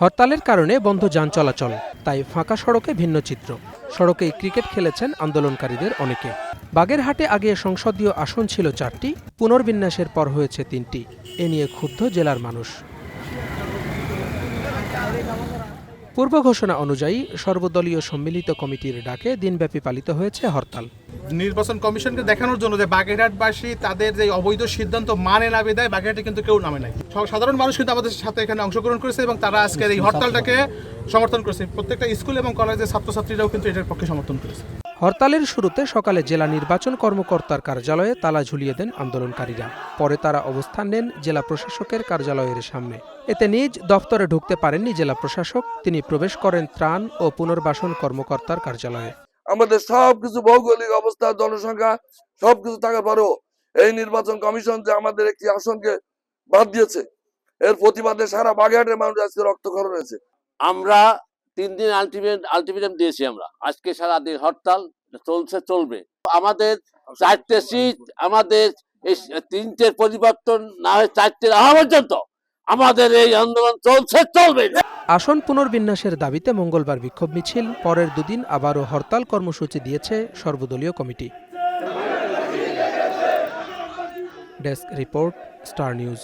হরতালের কারণে বন্ধ যান চলাচল, তাই ফাঁকা সড়কে ভিন্ন চিত্র। সড়কেই ক্রিকেট খেলেছেন আন্দোলনকারীদের অনেকে। বাগেরহাটে আগে সংসদীয় আসন ছিল চারটি, পুনর্বিন্যাসের পর হয়েছে তিনটি। এ নিয়ে ক্ষুব্ধ জেলার মানুষ। পূর্ব ঘোষণা অনুযায়ী সর্বদলীয় সম্মিলিত কমিটির ডাকে দিনব্যাপী পালিত হয়েছে হরতাল। নির্বাচন কমিশনকে দেখানোর জন্য যে বাগেরহাটবাসী তাদের যে অবৈধ সিদ্ধান্ত মানে না বিদায়, বাগেরহাটে কিন্তু কেউ নামে নাই। সাধারণ মানুষ কিন্তু আমাদের সাথে এখানে অংশগ্রহণ করেছে এবং তারা আজকের এই হরতালটাকে সমর্থন করেছে। প্রত্যেকটা স্কুল এবং কলেজের ছাত্রছাত্রীরাও কিন্তু এটার পক্ষে সমর্থন করেছে। হরতালের শুরুতে সকালে জেলা নির্বাচন কর্মকর্তার কার্যালয়ে তালা ঝুলিয়ে দেন আন্দোলনকারীরা। পরে তারা অবস্থান নেন জেলা প্রশাসকের কার্যালয়ের সামনে। এতে নিজ দপ্তরে ঢুকতে পারেননি জেলা প্রশাসক, তিনি প্রবেশ করেন ত্রাণ ও পুনর্বাসন কর্মকর্তার কার্যালয়ে। আমাদের সবকিছু ভৌগোলিক অবস্থা, জনসংখ্যা, সবকিছু থাকার পরেও এই নির্বাচন কমিশন যে আমাদের একটি আসনকে বাদ দিয়েছে, এর প্রতিবাদে সারা বাগেরহাটের মানুষ আজকে রক্তক্ষরণ হয়েছে। আমরা তিন দিন আলটিমেট আলটিমেটাম দিয়েছি আমরা। আজকে সারা দিন হরতাল, চলছে, চলবে। আমাদের চারটে সিট আমাদের এই তিনটের পরিবর্তন না হয়ে চারটে হওয়া পর্যন্ত আমাদের এই আন্দোলন চলছে, চলবে। আসন পুনর্বিন্যাসের দাবিতে মঙ্গলবার বিক্ষোভ মিছিল, পরের দুদিন আবারও হরতাল কর্মসূচি দিয়েছে সর্বদলীয় committee. Desk report, Star News.